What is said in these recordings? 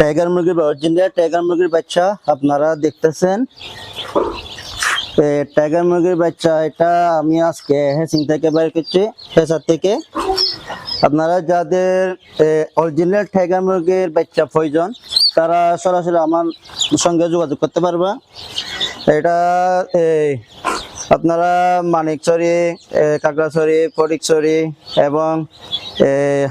Tiger মুরগির original tiger মুরগির বাচ্চা আপনারা দেখতেছেন। টাইগার মুরগির বাচ্চা এটা আমি আজকে হেসিং থেকে বের করছি হেসার থেকে। আপনারা যাদের অরিজিনাল টাইগার মুরগির বাচ্চা প্রয়োজন তারা সরাসরি আমার সঙ্গে যোগাযোগ করতে পারবা। এটা আপনারা মানিকচরি এ, কাকড়াছড়ি ফটিকছড়ি এবং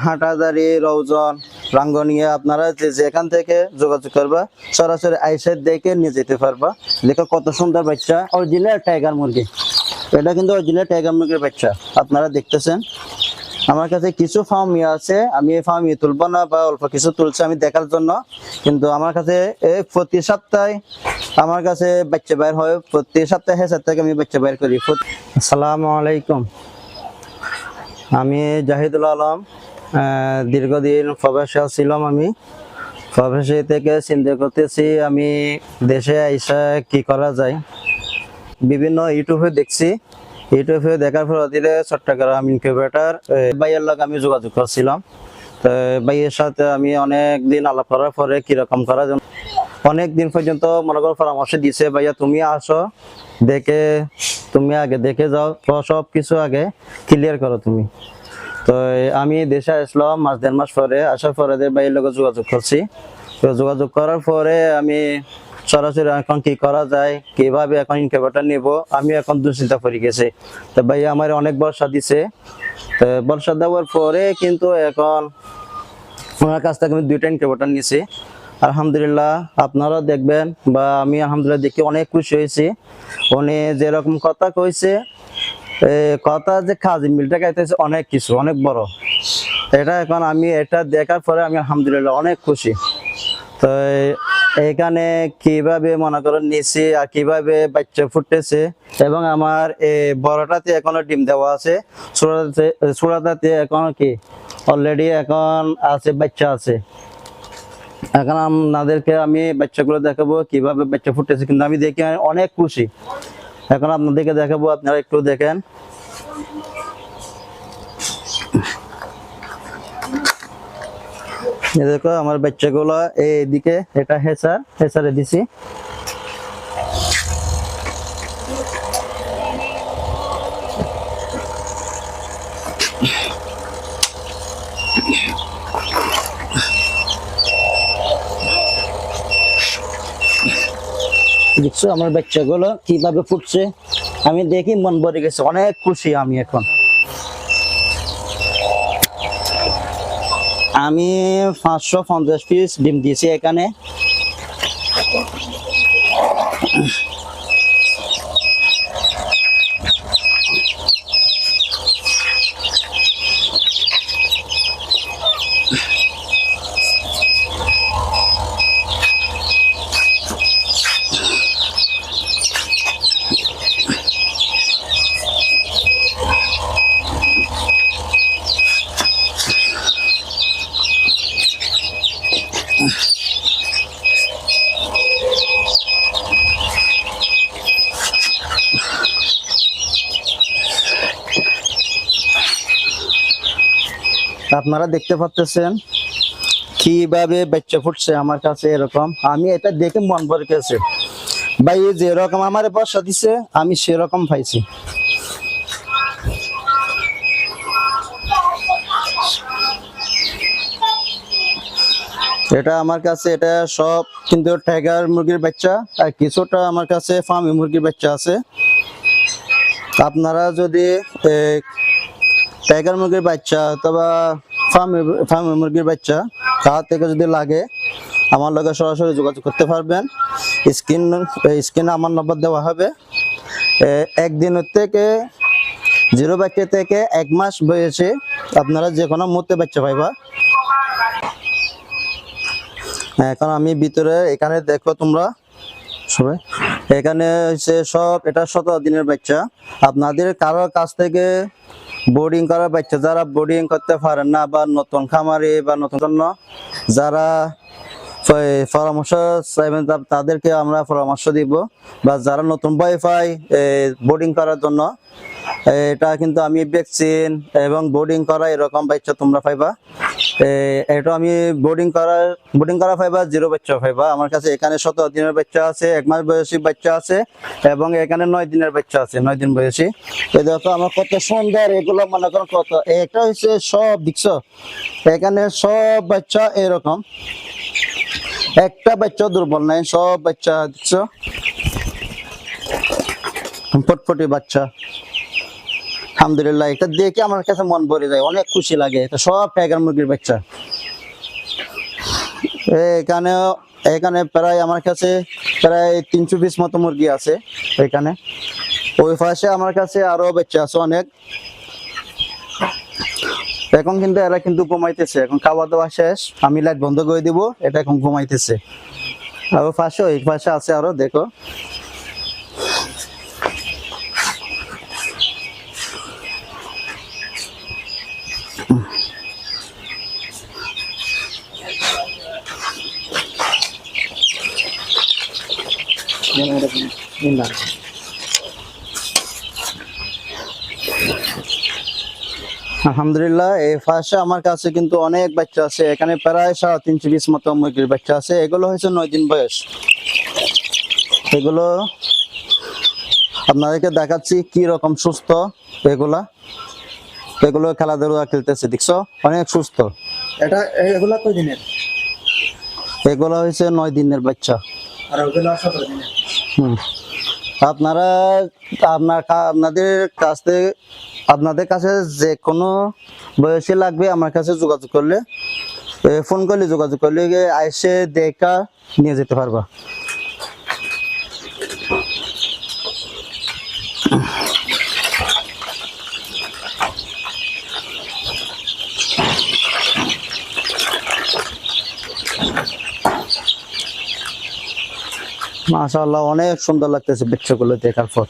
হাঁটাদারি রৌজন রাঙ্গনিয়া আপনারা যে যেখান থেকে যোগাযোগ করবা, সরাসরি আইসের দেখে নিয়ে যেতে পারবা। দেখো কত সুন্দর বাচ্চা অরিজিনাল টাইগার মুরগি। এটা কিন্তু অরিজিনাল টাইগার মুরগির বাচ্চা, আপনারা দেখতেছেন। আমার কাছে কিছু ফার্মি আছে, আমি এই ফার্মি তুলবো না বা অল্প কিছু তুলছে আমি দেখার জন্য। কিন্তু আমার কাছে এই প্রতি সপ্তাহে আমার কাছে বাচ্চা বাইর হয়, প্রতি সপ্তাহে হেসার আমি বাচ্চা বাইর করি। আসসালামু আলাইকুম। আমি জাহিদুল আলম দীর্ঘদিন প্রবাসী ছিলাম আমি। প্রবাসী থেকে চিন্তা করতেছি আমি দেশে আইসা কি করা যায়। বিভিন্ন ইউটিউবে দেখছি। ইউটিউবে দেখার পর দিলে চট্টগ্রাম ইনকিউবেটার ভাইয়ের লগে আমি যোগাযোগ করছিলাম। তো ভাইয়ের সাথে আমি অনেক দিন আলাপ করার পরে কীরকম করা যায়। অনেক দিন পর্যন্ত মনে করো পরামর্শ দিছে, ভাইয়া, তুমি আসো, দেখে, তুমি আগে দেখে যাও সব কিছু আগে ক্লিয়ার করো তুমি। তো আমি দেশে আসলাম মাস দেড় মাস পরে, আসার পরে ভাইয়ের লগে যোগাযোগ করছি। তো যোগাযোগ করার পরে আমি সরাসরি এখন কি করা যায়, কীভাবে এখন ইনকিউবেটর নিব, আমি এখন দুশ্চিন্তা পড়ে গেছি। তো ভাই আমার অনেক বর্ষা দিছে। তো বর্ষা দেওয়ার পরে কিন্তু এখন ওনার কাছ থেকে আমি দুইটা ইনকিউবেটর নিয়েছি আলহামদুলিল্লাহ, আপনারা দেখবেন বা আমি আলহামদুলিল্লাহ দেখে অনেক খুশি হয়েছি। উনি যেরকম কথা কইছে কথা যে খাজি, মিলটা খাইতেছে অনেক কিছু, অনেক বড়। এটা এখন আমি, এটা দেখার পরে আমি আলহামদুলিল্লাহ অনেক খুশি। তো এখানে কীভাবে মনে করেন নিছি আর কীভাবে বাচ্চা ফুটতেছে এবং আমার বড়টাতে এখনও ডিম দেওয়া আছে ছোড়াতে এখন কি অলরেডি এখন আছে, বাচ্চা আছে। এখন আপনাদেরকে আমি বাচ্চাগুলো দেখাবো কীভাবে বাচ্চা ফুটেছে কিন্তু আমি দেখে অনেক খুশি। এখন আপনাদেরকে দেখাবো আপনারা একটু দেখেন। দেখো আমার বাচ্চাগুলো এইদিকে এটা হেসার হেসারে দিছি। দেখছ আমার বাচ্চাগুলো কীভাবে ফুটছে? আমি দেখি মন ভরে গেছে। অনেক খুশি আমি এখন। আমি পাঁচশো পঞ্চাশ পিস ডিম দিয়েছি এখানে। আপনারা দেখতে পাচ্ছেন কীভাবে বাচ্চা ফুটছে আমার কাছে এরকম। আমি এটা দেখে মন ভরে গেছে। ভাই যেরকম আমার বর্ষা দিছে, আমি সেরকম পাইছি। এটা আমার কাছে, এটা সব কিন্তু টাইগার মুরগির বাচ্চা আর কিছুটা আমার কাছে ফার্মি মুরগির বাচ্চা আছে। আপনারা যদি টাইগার মুরগির বাচ্চা অথবা ফার্মি ফার্মি মুরগির বাচ্চা তার থেকে যদি লাগে আমার লগে সরাসরি যোগাযোগ করতে পারবেন। স্ক্রিন স্ক্রিনে আমার নম্বর দেওয়া হবে। এ, একদিনের থেকে জিরো বাচ্চা থেকে এক মাস বয়সে আপনারা যে কোনো মুহূর্তে বাচ্চা পাইবা। এখন আমি ভিতরে এখানে দেখো তোমরা সবাই এখানে হচ্ছে সব এটা সতেরো দিনের বাচ্চা। আপনাদের কারোর কাছ থেকে বোর্ডিং করার বাচ্চা, যারা বোর্ডিং করতে পারেন না বা নতুন খামারি বা নতুন জন্য, যারা পরামর্শ চাইবেন তাদেরকে আমরা পরামর্শ দিব। বা যারা নতুন ওয়াইফাই বোর্ডিং করার জন্য এটা কিন্তু আমি ভ্যাকসিন এবং বোর্ডিং করা এরকম বাচ্চা তোমরা পাইবা। এটা আমি বোর্ডিং করার বোর্ডিং করা ফাইবা জিরো বাচ্চা ফাইবা আমার কাছে এখানে সতেরো দিনের বাচ্চা আছে, এক মাস বয়সী বাচ্চা আছে, এবং এখানে নয় দিনের বাচ্চা আছে, নয় দিন বয়সী। এই দেখো, আমার কত সুন্দর, এগুলো মনে করো কত। এটা হচ্ছে সব, দেখছ? এখানে সব বাচ্চা এরকম। একটা বাচ্চা দুর্বল নাই, সব বাচ্চা, দেখছ? ফটফটি বাচ্চা। আলহামদুলিল্লাহ, এটা দেখে আমার কাছে মন ভরে যায়, অনেক খুশি লাগে। এটা সব টাইগার মুরগির বাচ্চা। এখানে এখানে প্রায় আমার কাছে প্রায় তিনশো পিস মতো মুরগি আছে এখানে। ওই পাশে আমার কাছে আরও বাচ্চা আছে অনেক। এখন কিন্তু এরা কিন্তু ঘুমাইতেছে। এখন খাওয়া দাওয়া শেষ, আমি লাইট বন্ধ করে দিব, এটা এখন ঘুমাইতেছে। আর পাশে, ওই পাশে আছে আরও, দেখো। আলহামদুলিল্লাহ এই পাশে আমার কাছে কিন্তু অনেক বাচ্চা আছে। এখানে প্রায় সাড়ে তিনশো বিশ মতো মুরগির বাচ্চা আছে। এগুলো হয়েছে নয় দিন বয়স। এগুলো আপনাদেরকে দেখাচ্ছি কি রকম সুস্থ এগুলা। এগুলো খেলাধুলা খেলতেছে দেখছ? অনেক সুস্থ। এটা এগুলা কয় দিনের? এগুলো হয়েছে নয় দিনের বাচ্চা। আর ওগুলা সতেরো দিনের। আপনারা, আপনার আপনাদের কাছ থেকে আপনাদের কাছে যে কোনো বয়সে লাগবে আমার কাছে যোগাযোগ করলে ফোন করলে যোগাযোগ করলে আইসে দেখা নিয়ে যেতে পারবা। মাশাআল্লাহ, অনেক সুন্দর লাগতেছে বাচ্চাগুলো দেখার পর।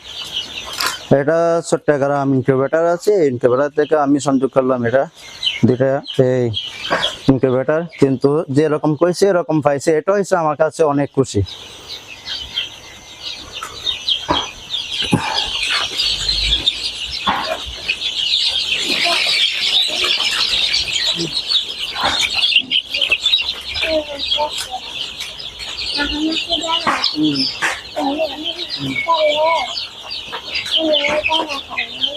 এটা ছোট্ট একটা ইনকিউবেটার আছে ইনকিউবেটার থেকে আমি সংযোগ করলাম এটা। দুইটা এই ইনকিউবেটার কিন্তু যেরকম কইছে, এরকম পাইছে। এটা হচ্ছে আমার কাছে অনেক খুশি. 妈妈回家了嗯。我们也要一起加油哦我们要当个好妈妈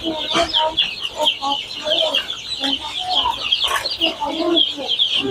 你不能我好朋友等下去了你还要写字